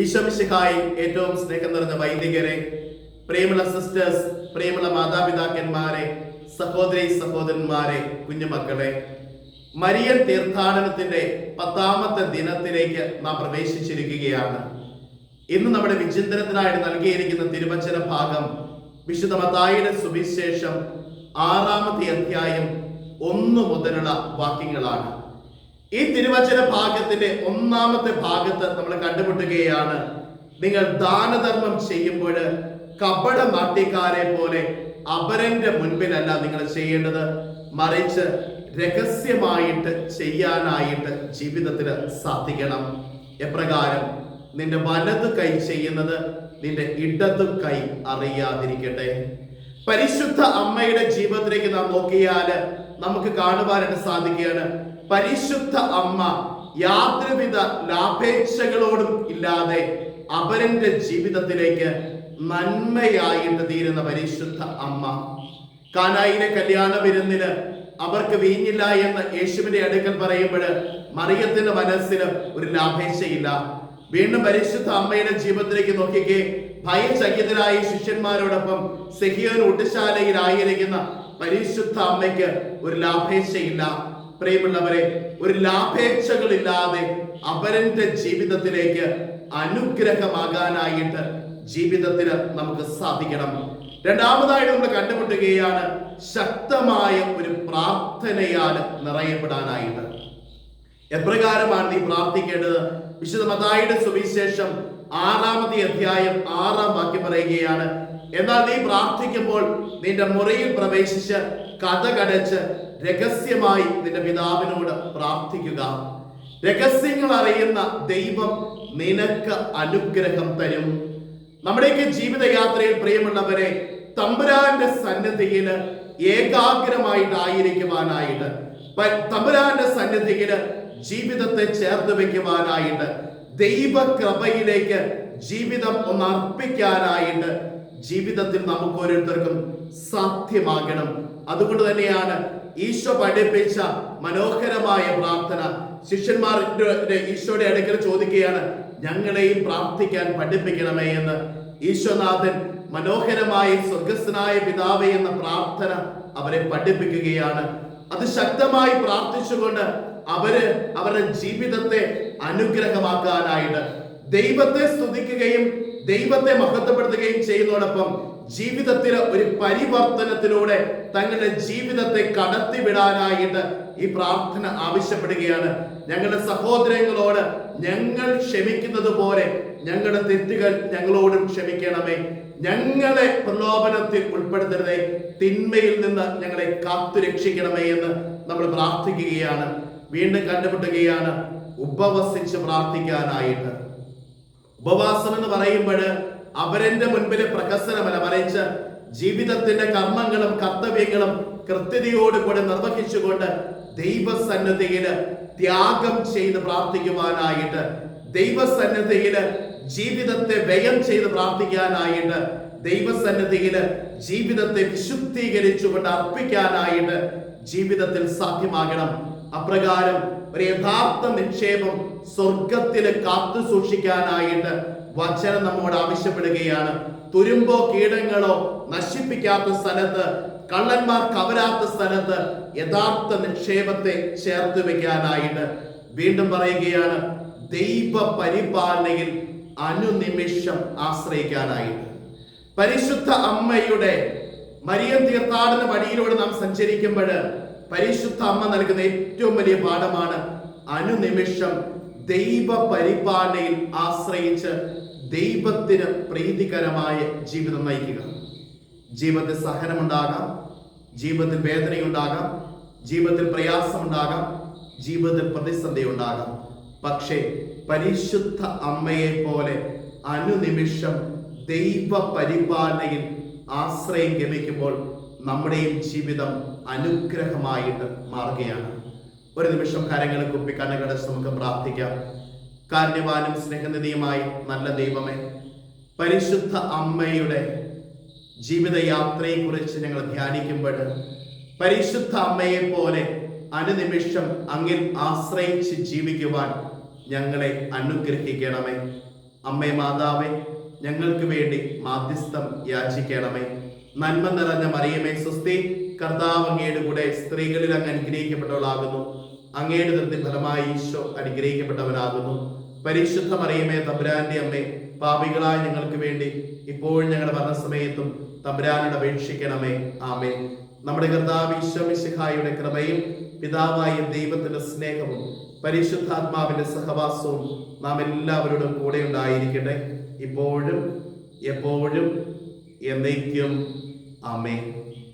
ഈശോമിശിഹായി ഏറ്റവും സ്നേഹം നിറഞ്ഞ വൈദികരെ പ്രിയമുള്ള സിസ്റ്റേഴ്സ് പ്രിയമുള്ള മാതാപിതാക്കന്മാരെ സഹോദരി സഹോദരന്മാരെ കുഞ്ഞുമക്കളെ മരിയൻ തീർത്ഥാടനത്തിന്റെ പത്താമത്തെ ദിനത്തിലേക്ക് നാം പ്രവേശിച്ചിരിക്കുകയാണ്. ഇന്ന് നമ്മുടെ വിചിന്തനത്തിനായിട്ട് നൽകിയിരിക്കുന്ന തിരുവചന ഭാഗം വിശുദ്ധ മതായുടെ സുവിശേഷം ആറാമത്തെ അധ്യായം ഒന്നു മുതലുള്ള വാക്യങ്ങളാണ്. ഈ തിരുവചന ഭാഗത്തിന്റെ ഒന്നാമത്തെ ഭാഗത്ത് നമ്മൾ കണ്ടുമുട്ടുകയാണ്. നിങ്ങൾ ദാനധർമ്മം ചെയ്യുമ്പോൾ കപട നാട്ടിക്കാരെ പോലെ അപരന്റെ മുൻപിലല്ല നിങ്ങൾ ചെയ്യേണ്ടത്. മറിച്ച് രഹസ്യമായിട്ട് ചെയ്യാനായിട്ട് ജീവിതത്തിൽ സാധിക്കണം. എപ്രകാരം നിന്റെ വലത് കൈ ചെയ്യുന്നത് നിന്റെ ഇടത് കൈ അറിയാതിരിക്കട്ടെ. പരിശുദ്ധ അമ്മയുടെ ജീവിതത്തിലേക്ക് നാം നോക്കിയാൽ നമുക്ക് കാണുവാനായിട്ട് സാധിക്കുകയാണ്. പരിശുദ്ധ അമ്മ യാതൊരുവിധ ലാഭേച്ഛകളോടും ഇല്ലാതെ അവരന്റെ ജീവിതത്തിലേക്ക് നന്മയായിട്ട് തീരുന്ന പരിശുദ്ധ അമ്മ. കാനായിലെ കല്യാണ വിരുന്നിന് അവർക്ക് വീഞ്ഞില്ല എന്ന് യേശുവിന്റെ അടുക്കൽ പറയുമ്പോൾ മറിയത്തിന്റെ മനസ്സിന് ഒരു ലാഭേച്ഛയില്ല. വീണ്ടും പരിശുദ്ധ അമ്മയുടെ ജീവിതത്തിലേക്ക് നോക്കിക്കേ. ഭയചകിതരായ ശിഷ്യന്മാരോടൊപ്പം സെഹിയോൻ ഊട്ടശാലയിലായിരിക്കുന്ന പരിശുദ്ധ അമ്മയ്ക്ക് ഒരു ലാഭേച്ഛയില്ല. പ്രിയമുള്ളവരെ ഒരു ലാഭേച്ഛകളില്ലാതെ അവരന്റെ ജീവിതത്തിലേക്ക് അനുഗ്രഹമാകാനായിട്ട് ജീവിതത്തിന് നമുക്ക് സാധിക്കണം. രണ്ടാമതായിട്ട് നമ്മൾ കണ്ടുമുട്ടുകയാണ് ശക്തമായ ഒരു പ്രാർത്ഥനയാൽ നിറയപ്പെടാനായിട്ട്. എപ്രകാരമാണ് നീ പ്രാർത്ഥിക്കേണ്ടത്? വിശുദ്ധ മതായുടെ സുവിശേഷം ആറാമത്തെ അധ്യായം ആറാം വാക്യം പറയുകയാണ്. എന്നാൽ നീ പ്രാർത്ഥിക്കുമ്പോൾ നിന്റെ മുറിയിൽ പ്രവേശിച്ച് കഥ കടച്ച് രഹസ്യമായി നിന്റെ പിതാവിനോട് പ്രാർത്ഥിക്കുക. രഹസ്യങ്ങൾ അറിയുന്ന ദൈവം നിനക്ക് അനുഗ്രഹം തരും. നമ്മുടെയൊക്കെ ജീവിതയാത്രയിൽ പ്രിയമുള്ളവരെ തമ്പുരാന്റെ സന്നദ്ധിയിൽ ഏകാഗ്രമായിട്ടായിരിക്കുവാനായിട്ട് തമ്പുരാന്റെ സന്നിധിയിൽ ജീവിതത്തെ ചേർത്ത് വെക്കുവാനായിട്ട് ദൈവകൃപയിലേക്ക് ജീവിതം ഒന്ന് അർപ്പിക്കാനായിട്ട് ജീവിതത്തിൽ നമുക്ക് ഓരോരുത്തർക്കും സാധ്യമാകണം. അതുകൊണ്ട് തന്നെയാണ് ഈശോ പഠിപ്പിച്ച മനോഹരമായ പ്രാർത്ഥന. ശിഷ്യന്മാരുടെ ഈശോയുടെ അടുക്കൽ ചോദിക്കുകയാണ് ഞങ്ങളെയും പ്രാർത്ഥിക്കാൻ പഠിപ്പിക്കണമേ എന്ന്. ഈശോനാഥൻ മനോഹരമായ സ്വർഗസ്ഥനായ പിതാവേ എന്ന പ്രാർത്ഥന അവരെ പഠിപ്പിക്കുകയാണ്. അത് ശക്തമായി പ്രാർത്ഥിച്ചുകൊണ്ട് അവർ അവരുടെ ജീവിതത്തെ അനുഗ്രഹമാക്കാനായിട്ട് ദൈവത്തെ സ്തുതിക്കുകയും ദൈവത്തെ മഹത്വപ്പെടുത്തുകയും ചെയ്യുന്നതോടൊപ്പം ജീവിതത്തിലെ ഒരു പരിവർത്തനത്തിലൂടെ തങ്ങളുടെ ജീവിതത്തെ കടത്തിവിടാനായിട്ട് ഈ പ്രാർത്ഥന ആവശ്യപ്പെടുകയാണ്. ഞങ്ങളുടെ സഹോദരങ്ങളോട് ഞങ്ങൾ ക്ഷമിക്കുന്നത് പോലെ ഞങ്ങളുടെ തെറ്റുകൾ ഞങ്ങളോടും ക്ഷമിക്കണമേ. ഞങ്ങളെ പ്രലോഭനത്തിൽ ഉൾപ്പെടുത്തരുതേ. തിന്മയിൽ നിന്ന് ഞങ്ങളെ കാത്തു രക്ഷിക്കണമേ എന്ന് നമ്മൾ പ്രാർത്ഥിക്കുകയാണ്. വീണ്ടും കണ്ടുമുട്ടുകയാണ് ഉപവസിച്ച് പ്രാർത്ഥിക്കാനായിട്ട്. ഉപവാസം എന്ന് പറയുമ്പോൾ അവരന്റെ മുൻപിലെ പ്രകസനമല്ല മറിച്ച് ജീവിതത്തിന്റെ കർമ്മങ്ങളും കർത്തവ്യങ്ങളും കൃത്യതയോടുകൂടെ നിർവഹിച്ചുകൊണ്ട് ദൈവസന്നദ്ധയിൽ ത്യാഗം ചെയ്ത് പ്രാർത്ഥിക്കുവാനായിട്ട് ദൈവസന്നദ്ധയിൽ ജീവിതത്തെ വ്യയം ചെയ്ത് പ്രാർത്ഥിക്കാനായിട്ട് ദൈവസന്നദ്ധയിൽ ജീവിതത്തെ വിശുദ്ധീകരിച്ചുകൊണ്ട് അർപ്പിക്കാനായിട്ട് ജീവിതത്തിൽ സാധ്യമാകണം. അപ്രകാരം ഒരു യഥാർത്ഥ നിക്ഷേപം സ്വർഗത്തിൽ കാത്തു സൂക്ഷിക്കാനായിട്ട് വചനം നമ്മോട് ആവശ്യപ്പെടുകയാണ്. തുരുമ്പോ കീടങ്ങളോ നശിപ്പിക്കാത്ത സ്ഥലത്ത് കള്ളന്മാർ കവരാത്ത സ്ഥലത്ത് യഥാർത്ഥ നിക്ഷേപത്തെ ചേർത്ത് വെക്കാനായിട്ട് വീണ്ടും പറയുകയാണ് ദൈവ പരിപാലനയിൽ അനുനിമിഷം ആശ്രയിക്കാനായിട്ട്. പരിശുദ്ധ അമ്മയുടെ മരിയൻ തീർത്ഥാടന വഴിയിലൂടെ നാം സഞ്ചരിക്കുമ്പോൾ പരിശുദ്ധ അമ്മ നൽകുന്ന ഏറ്റവും വലിയ പാഠമാണ് അനുനിമിഷം ദൈവ പരിപാലനയിൽ ആശ്രയിച്ച് ദൈവത്തിന് പ്രീതികരമായ ജീവിതം നയിക്കുക. ജീവിതത്തിൽ സഹനമുണ്ടാകാം ജീവിതത്തിൽ വേദനയുണ്ടാകാം ജീവിതത്തിൽ പ്രയാസമുണ്ടാകാം ജീവിതത്തിൽ പ്രതിസന്ധി ഉണ്ടാകാം പക്ഷേ പരിശുദ്ധ അമ്മയെ പോലെ അനുനിമിഷം ദൈവ പരിപാലനയിൽ ആശ്രയം ഗമിക്കുമ്പോൾ നമ്മുടെയും ജീവിതം അനുഗ്രഹമായിട്ട് മാറുകയാണ്. ഒരു നിമിഷം കരങ്ങൾ കുപ്പി കണ്ണുകടച്ച് നമുക്ക് പ്രാർത്ഥിക്കാം. കാരണവാനും സ്നേഹനിധിയുമായി നല്ല ദൈവമേ പരിശുദ്ധ അമ്മയുടെ ജീവിതയാത്രയെക്കുറിച്ച് ഞങ്ങൾ ധ്യാനിക്കുമ്പോൾ പരിശുദ്ധ അമ്മയെ പോലെ അനുനിമിഷം അങ്ങിൽ ആശ്രയിച്ച് ജീവിക്കുവാൻ ഞങ്ങളെ അനുഗ്രഹിക്കണമേ. അമ്മേ മാതാവേ ഞങ്ങൾക്ക് വേണ്ടി മാധ്യസ്ഥം യാചിക്കണമേ. നന്മ നിറഞ്ഞ മറിയമേ സുസ്തി കർത്താവ് അങ്ങയുടെ കൂടെ സ്ത്രീകളിൽ അങ്ങ് അനുഗ്രഹിക്കപ്പെട്ടവളാകുന്നു. അങ്ങയുടെ നിർത്തി ഫലമായി ഈശോ അനുഗ്രഹിക്കപ്പെട്ടവനാകുന്നു പരിശുദ്ധ മറിയമേ തമ്പുരാന്റെ അമ്മേ പാപികളായ ഞങ്ങൾക്ക് വേണ്ടി ഇപ്പോഴും ഞങ്ങളുടെ മരണസമയത്തും തമ്പുരാനോട് അപേക്ഷിക്കണമേ. ആമേ നമ്മുടെ കർത്താവ് ഈശോ മിശിഹായുടെ കൃപയും പിതാവായ ദൈവത്തിന്റെ സ്നേഹവും പരിശുദ്ധാത്മാവിന്റെ സഹവാസവും നാം എല്ലാവരോടും കൂടെ ഉണ്ടായിരിക്കട്ടെ. ഇപ്പോഴും എപ്പോഴും എന്നേക്കും. ആമേ